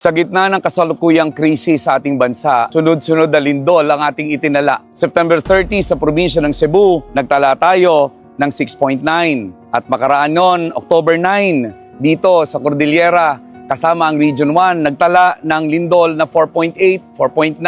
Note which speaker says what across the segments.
Speaker 1: Sa gitna ng kasalukuyang krisis sa ating bansa, sunod-sunod na lindol ang ating itinala. September 30 sa probinsya ng Cebu, nagtala tayo ng 6.9. At makaraan nun, October 9, dito sa Cordillera, kasama ang Region 1, nagtala ng lindol na 4.8, 4.9.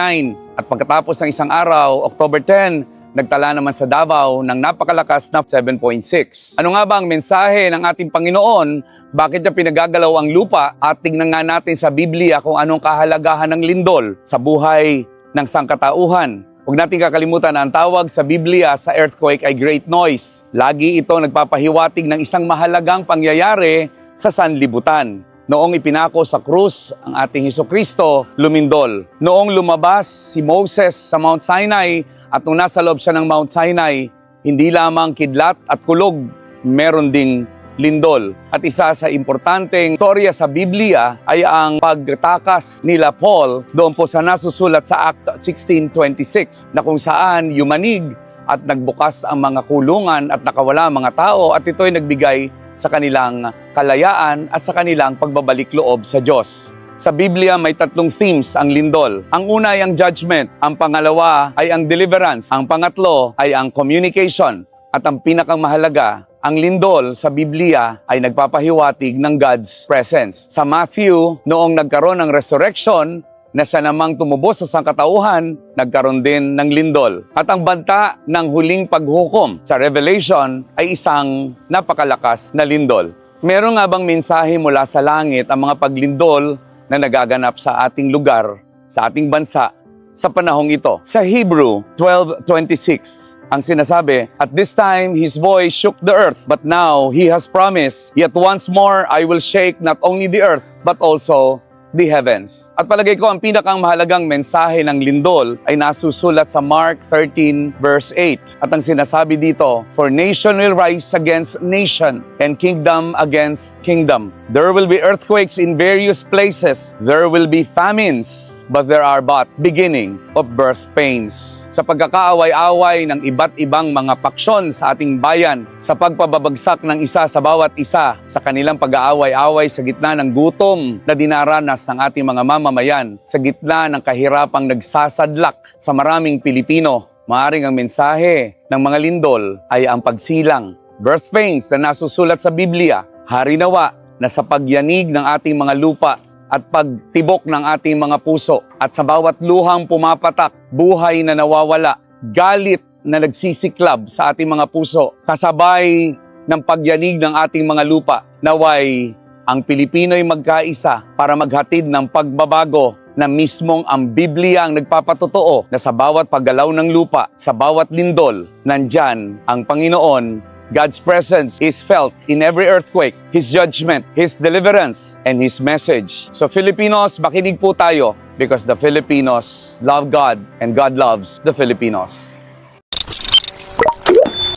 Speaker 1: At pagkatapos ng isang araw, October 10, nagtala naman sa Davao ng napakalakas na 7.6. Ano nga ba ang mensahe ng ating Panginoon? Bakit niya pinagagalaw ang lupa? At tingnan nga natin sa Biblia kung anong kahalagahan ng lindol sa buhay ng sangkatauhan. Huwag natin kakalimutan na ang tawag sa Biblia sa earthquake ay great noise. Lagi ito nagpapahiwatig ng isang mahalagang pangyayari sa sanlibutan. Noong ipinako sa krus ang ating Heso Kristo, lumindol. Noong lumabas si Moses sa Mount Sinai at nung nasa loob siya ng Mount Sinai, hindi lamang kidlat at kulog, meron ding lindol. At isa sa importanteng storya sa Biblia ay ang pagtakas nila Paul doon po sa nasusulat sa Act 16.26 na kung saan yumanig at nagbukas ang mga kulungan at nakawala ang mga tao at ito'y nagbigay sa kanilang kalayaan at sa kanilang pagbabalik loob sa Diyos. Sa Biblia may tatlong themes ang lindol. Ang una ay ang judgment, ang pangalawa ay ang deliverance, ang pangatlo ay ang communication, at ang pinakang mahalaga, ang lindol sa Biblia ay nagpapahiwatig ng God's presence. Sa Matthew, noong nagkaroon ng resurrection, na siya namang tumubos sa sangkatauhan, nagkaroon din ng lindol. At ang banta ng huling paghukom sa Revelation ay isang napakalakas na lindol. Meron nga bang mensahe mula sa langit ang mga paglindol na nagaganap sa ating lugar, sa ating bansa, sa panahong ito? Sa Hebrew 12.26, ang sinasabi, At this time his voice shook the earth, but now he has promised, Yet once more I will shake not only the earth, but also the heavens. At palagay ko, ang pinakang mahalagang mensahe ng lindol ay nasusulat sa Mark 13 verse 8. At ang sinasabi dito, For nation will rise against nation, and kingdom against kingdom. There will be earthquakes in various places. There will be famines, but there are but beginning of birth pains sa pagkakaaway-away ng iba't ibang mga paksyon sa ating bayan, sa pagpababagsak ng isa sa bawat isa, sa kanilang pag-aaway-away sa gitna ng gutom na dinaranas ng ating mga mamamayan, sa gitna ng kahirapang nagsasadlak sa maraming Pilipino. Maaring ang mensahe ng mga lindol ay ang pagsilang, birth pains na nasusulat sa Biblia, hari nawa na sa pagyanig ng ating mga lupa at pagtibok ng ating mga puso. At sa bawat luhang pumapatak, buhay na nawawala, galit na nagsisiklab sa ating mga puso, kasabay ng pagyanig ng ating mga lupa, naway ang Pilipino'y magkaisa para maghatid ng pagbabago na mismong ang Biblia ang nagpapatotoo na sa bawat paggalaw ng lupa, sa bawat lindol, nandyan ang Panginoon God's presence is felt in every earthquake, His judgment, His deliverance, and His message. So Filipinos, makinig po tayo because the Filipinos love God and God loves the Filipinos.